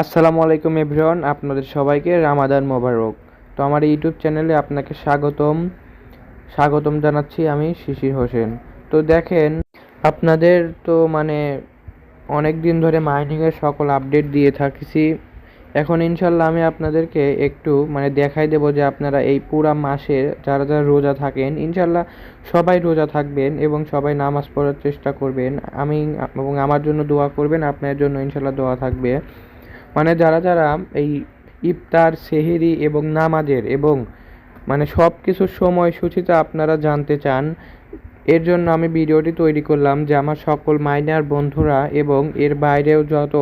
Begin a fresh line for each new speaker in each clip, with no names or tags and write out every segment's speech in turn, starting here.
আসসালামু আলাইকুম এভরিওয়ান, আপনাদের সবাইকে রামাদান মোবারক। তো আমার ইউটিউব চ্যানেলে আপনাকে স্বাগতম। স্বাগতম জানাচ্ছি আমি শিশির হোসেন। তো দেখেন, আপনাদের তো মানে অনেক দিন ধরে মাইনিংয়ের সকল আপডেট দিয়ে থাকছি। এখন ইনশাল্লাহ আমি আপনাদেরকে একটু মানে দেখাই দেবো যে আপনারা এই পুরা মাসে যারা যারা রোজা থাকেন, ইনশাল্লাহ সবাই রোজা থাকবেন এবং সবাই নামাজ পড়ার চেষ্টা করবেন। আমি এবং আমার জন্য দোয়া করবেন, আপনার জন্য ইনশাল্লাহ দোয়া থাকবে। মানে যারা যারা এই ইফতার, সেহেরি এবং নামাজের এবং মানে সব কিছুর সময়সূচিটা আপনারা জানতে চান, এর জন্য আমি ভিডিওটি তৈরি করলাম যে আমার সকল মাইনার বন্ধুরা এবং এর বাইরেও যত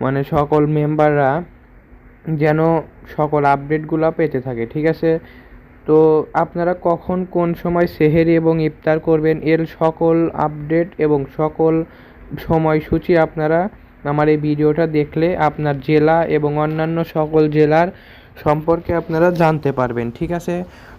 মানে সকল মেম্বাররা যেন সকল আপডেটগুলো পেতে থাকে, ঠিক আছে? তো আপনারা কখন কোন সময় সেহেরি এবং ইফতার করবেন, এর সকল আপডেট এবং সকল সময়সূচি আপনারা আমার এই ভিডিওটা দেখলে আপনার জেলা এবং অন্যান্য সকল জেলার সম্পর্কে আপনারা জানতে পারবেন, ঠিক আছে?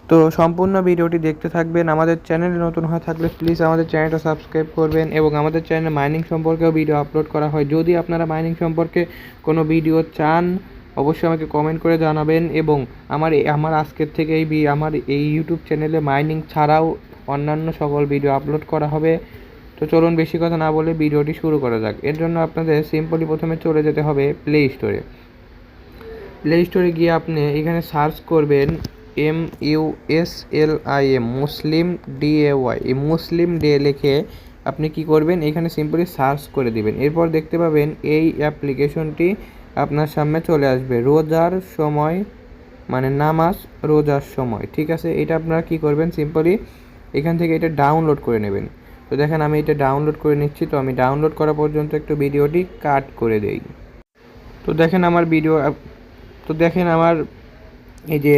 তো সম্পূর্ণ ভিডিওটি দেখতে থাকবেন, আমাদের চ্যানেলে নতুন হয়ে থাকলে প্লিজ আমাদের চ্যানেলটা সাবস্ক্রাইব করবেন এবং আমাদের চ্যানেলে মাইনিং সম্পর্কেও ভিডিও আপলোড করা হয়। যদি আপনারা মাইনিং সম্পর্কে কোনো ভিডিও চান, অবশ্যই আমাকে কমেন্ট করে জানাবেন এবং আমার আমার আজকের থেকে এই আমার এই ইউটিউব চ্যানেলে মাইনিং ছাড়াও অন্যান্য সকল ভিডিও আপলোড করা হবে। তো চলুন বেশি কথা না বলে ভিডিওটি শুরু করা যাক। এর জন্য আপনাদের সিম্পলি প্রথমে চলে যেতে হবে প্লে স্টোরে প্লে স্টোরে গিয়ে আপনি এখানে সার্চ করবেন M U S L I M Muslim D A Y এই মুসলিম ডে লিখে আপনি কি করবেন? এখানে সিম্পলি সার্চ করে দিবেন। এরপর দেখতে পাবেন এই অ্যাপ্লিকেশনটি আপনার সামনে চলে আসবে। রোজার সময় মানে নামাজ রোজার সময়। ঠিক আছে? এটা আপনারা কি করবেন? সিম্পলি এখান থেকে এটা ডাউনলোড করে নেবেন। তো দেখেন আমি এটা ডাউনলোড করে নিচ্ছি, তো আমি ডাউনলোড করা পর্যন্ত একটু ভিডিওটি কাট করে দেই। তো দেখেন আমার ভিডিও তো দেখেন আমার এই যে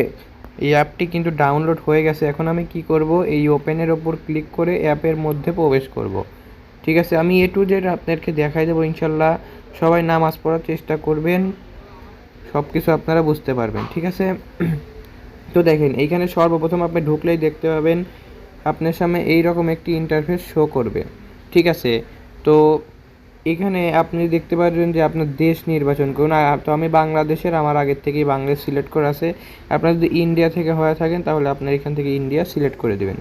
এই অ্যাপটি কিন্তু ডাউনলোড হয়ে গেছে। এখন আমি কি করব? এই ওপেনের ওপর ক্লিক করে অ্যাপের মধ্যে প্রবেশ করব। ঠিক আছে, আমি এ টু জেড আপনাদেরকে দেখাই দেবো ইনশাল্লাহ। সবাই নামাজ পড়ার চেষ্টা করবেন সব কিছু আপনারা বুঝতে পারবেন। ঠিক আছে? তো দেখেন, এইখানে সর্বপ্রথম আপনি ঢুকলেই দেখতে পাবেন আপনার সামনে এই রকম একটি ইন্টারফেস শো করবে। ঠিক আছে? তো এখানে আপনি দেখতে পারবেন যে আপনার দেশ নির্বাচন করুন। তো আমি বাংলাদেশের, আমার আগের থেকেই বাংলাদেশ সিলেক্ট করা আছে। আপনারা যদি ইন্ডিয়া থেকে হয়ে থাকেন, তাহলে আপনার এখান থেকে ইন্ডিয়া সিলেক্ট করে দেবেন।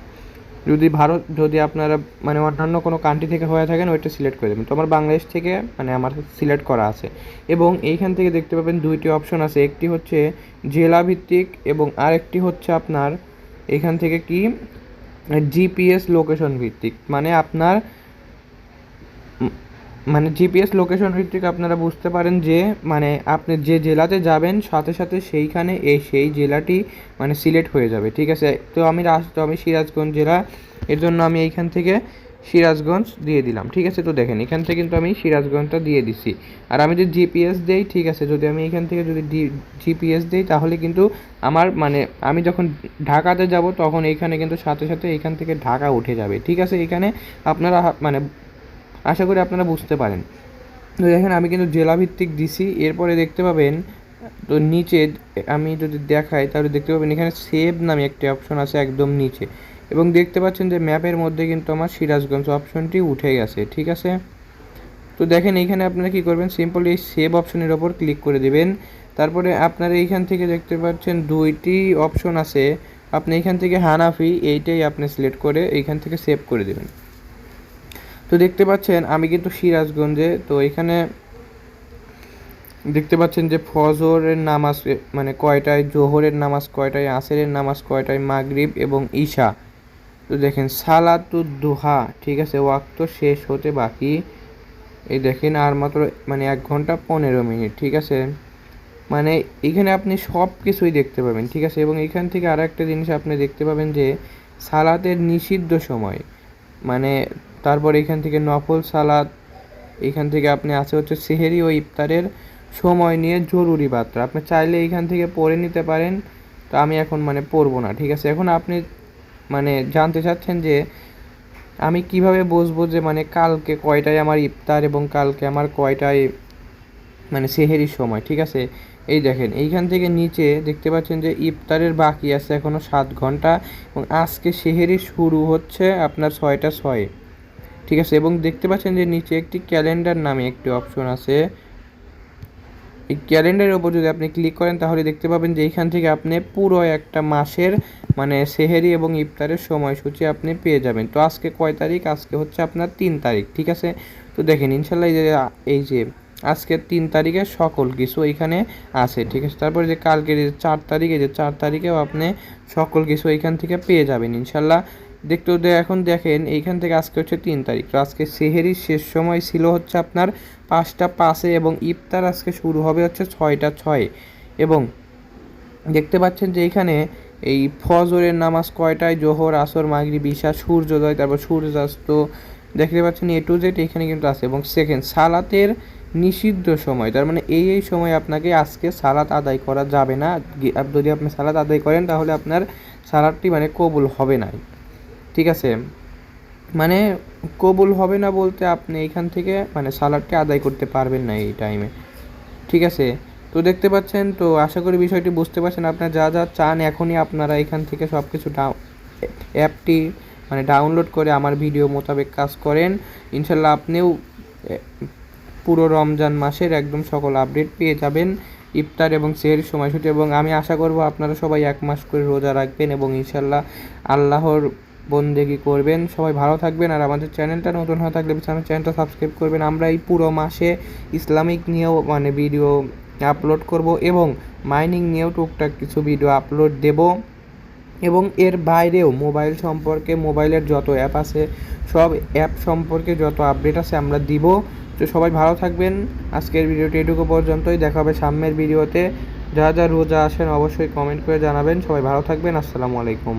যদি ভারত, যদি আপনারা মানে অন্যান্য কোনো কান্ট্রি থেকে হয়ে থাকেন, ওইটা সিলেক্ট করে দেবেন। তো আমার বাংলাদেশ থেকে মানে আমার সিলেক্ট করা আছে। এবং এইখান থেকে দেখতে পাবেন দুইটি অপশন আছে। একটি হচ্ছে জেলা ভিত্তিক এবং আরেকটি হচ্ছে আপনার এখান থেকে কি? জিপিএস লোকেশন ভিত্তিক। মানে আপনার মানে জিপিএস লোকেশন ভিত্তিক আপনারা বুঝতে পারেন যে মানে আপনি যে জেলাতে যাবেন, সাথে সাথে সেইখানে এই সেই জেলাটি মানে সিলেক্ট হয়ে যাবে, ঠিক আছে? তো আমি রাস, তো আমি সিরাজগঞ্জ জেলা, এর জন্য আমি এইখান থেকে সিরাজগঞ্জ দিয়ে দিলাম, ঠিক আছে? তো দেখেন, এখান থেকে কিন্তু আমি সিরাজগঞ্জটা দিয়ে দিছি। আর আমি যদি জিপিএস দেই, ঠিক আছে? যদি আমি এখান থেকে যদি জিপিএস দেই, তাহলে কিন্তু আমার মানে আমি যখন ঢাকাতে যাব, তখন এইখানে কিন্তু সাথে সাথে এখান থেকে ঢাকা উঠে যাবে, ঠিক আছে? এখানে আপনারা মানে আশা করি আপনারা বুঝতে পারেন। তো দেখেন, আমি কিন্তু জেলাভিত্তিক দিছি। এরপরে দেখতে পাবেন, তো নিচে আমি যদি দেখাই, তাহলে দেখতে পাবেন এখানে সেভ নামে একটি অপশন আছে একদম নিচে। এবং দেখতে পাচ্ছেন যে ম্যাপের মধ্যে কিন্তু আমার সিরাজগঞ্জ অপশনটি উঠে গেছে ঠিক আছে? তো দেখেন এইখানে আপনারা কি করবেন? সিম্পলি এই সেভ অপশনের ওপর ক্লিক করে দিবেন। তারপরে আপনারা এইখান থেকে দেখতে পাচ্ছেন দুইটি অপশন আছে। আপনি এইখান থেকে হানাফি, এইটাই আপনি সিলেক্ট করে এইখান থেকে সেভ করে দেবেন। তো দেখতে পাচ্ছেন, আমি কিন্তু সিরাজগঞ্জে, তো এখানে দেখতে পাচ্ছেন যে ফজরের নামাজ মানে কয়টায় জোহরের নামাজ কয়টায়, আসরের নামাজ কয়টায়, মাগরিব এবং ঈশা। তো দেখেন সালাতুদ দুহা ঠিক আছে, ওয়াক্ত শেষ হতে বাকি। এই দেখেন, আর মাত্র মানে এক ঘণ্টা পনেরো মিনিট, ঠিক আছে? মানে এখানে আপনি সব কিছুই দেখতে পাবেন, ঠিক আছে? এবং এখান থেকে আর একটা জিনিস আপনি দেখতে পাবেন যে, সালাতের নিষিদ্ধ সময় মানে তারপর এখান থেকে নফল সালাত, এখান থেকে আপনি আছে হচ্ছে সেহেরি ও ইফতারের সময় নিয়ে জরুরি বার্তা। আপনি চাইলে এখান থেকে পড়ে নিতে পারেন, তো আমি এখন মানে পড়ব না, ঠিক আছে? এখন আপনি মানে জানতে চাচ্ছেন যে আমি কীভাবে বসবো যে মানে কালকে কয়টায় আমার ইফতার এবং কালকে আমার কয়টায় মানে সেহেরির সময়, ঠিক আছে? এই দেখেন, এইখান থেকে নিচে দেখতে পাচ্ছেন যে ইফতারের বাকি আছে এখনও সাত ঘণ্টা এবং আজকে সেহেরি শুরু হচ্ছে আপনার ছয়টা ছয়ে, ঠিক আছে? এবং দেখতে পাচ্ছেন যে নিচে একটি ক্যালেন্ডার নামে একটি অপশন আছে। এই ক্যালেন্ডারের ওপর যদি আপনি ক্লিক করেন, তাহলে দেখতে পাবেন যে এইখান থেকে আপনি পুরো একটা মাসের মানে সেহেরি এবং ইফতারের সময়সূচি আপনি পেয়ে যাবেন। তো আজকে কয় তারিখ? আজকে হচ্ছে আপনার তিন তারিখ, ঠিক আছে? তো দেখেন ইনশাল্লাহ এই যে এই যে আজকের তিন তারিখে সকল কিছু এইখানে আছে, ঠিক আছে? তারপরে যে কালকের যে চার তারিখে যে চার তারিখেও আপনি সকল কিছু এইখান থেকে পেয়ে যাবেন ইনশাল্লাহ দেখতেও দে এখন দেখেন, এইখান থেকে আজকে হচ্ছে তিন তারিখ। তো আজকে সেহেরির শেষ সময় ছিল হচ্ছে আপনার পাঁচটা পাঁচে এবং ইফতার আজকে শুরু হবে হচ্ছে ছয়টা ছয়। এবং দেখতে পাচ্ছেন যে এইখানে এই ফজরের নামাজ কয়টায়? জোহর, আসর মাগরি বিশা সূর্যোদয়, তারপর সূর্যাস্ত। দেখতে পাচ্ছেন এ টু জেড এখানে কিন্তু আছে। এবং সেকেন্ড, সালাতের নিষিদ্ধ সময়। তার মানে এই এই সময় আপনাকে আজকে সালাত আদায় করা যাবে না। যদি আপনি সালাত আদায় করেন তাহলে আপনার সালাদটি মানে কবুল হবে না। ঠিক আছে? মানে কবুল হবে না বলতে আপনি এখান থেকে মানে সালাদটি আদায় করতে পারবেন না এই টাইমে ঠিক আছে? তো দেখতে পাচ্ছেন, তো আশা করি বিষয়টি বুঝতে পারছেন। আপনারা যা যা চান এখনই আপনারা এখান থেকে সব কিছু অ্যাপটি মানে ডাউনলোড করে আমার ভিডিও মোতাবেক কাজ করেন। ইনশাল্লাহ আপনিও পুরো রমজান মাসের একদম সকল আপডেট পেয়ে যাবেন। ইফতার এবং সেহের সময়সূচি এবং আমি আশা করব আপনারা সবাই এক মাস করে রোজা রাখবেন এবং ইনশাল্লাহ আল্লাহর বন্দেগি করবেন। সবাই ভালো থাকবেন আর আমাদের চ্যানেলটা নতুন হয়ে থাকলে আমার চ্যানেলটা সাবস্ক্রাইব করবেন। আমরা এই পুরো মাসে ইসলামিক নিয়েও মানে ভিডিও আপলোড করব এবং মাইনিং নিয়েও টুকটাক কিছু ভিডিও আপলোড দেব। এবং এর বাইরেও মোবাইল সম্পর্কে মোবাইলের যত অ্যাপ আছে, সব অ্যাপ সম্পর্কে যত আপডেট আছে আমরা দিব। তো সবাই ভালো থাকবেন। আজকের ভিডিওটি এটুকু পর্যন্তই। দেখা হবে সামনের ভিডিওতে যা যা রোজা আসেন অবশ্যই কমেন্ট করে জানাবেন। সবাই ভালো থাকবেন। আসসালামু আলাইকুম।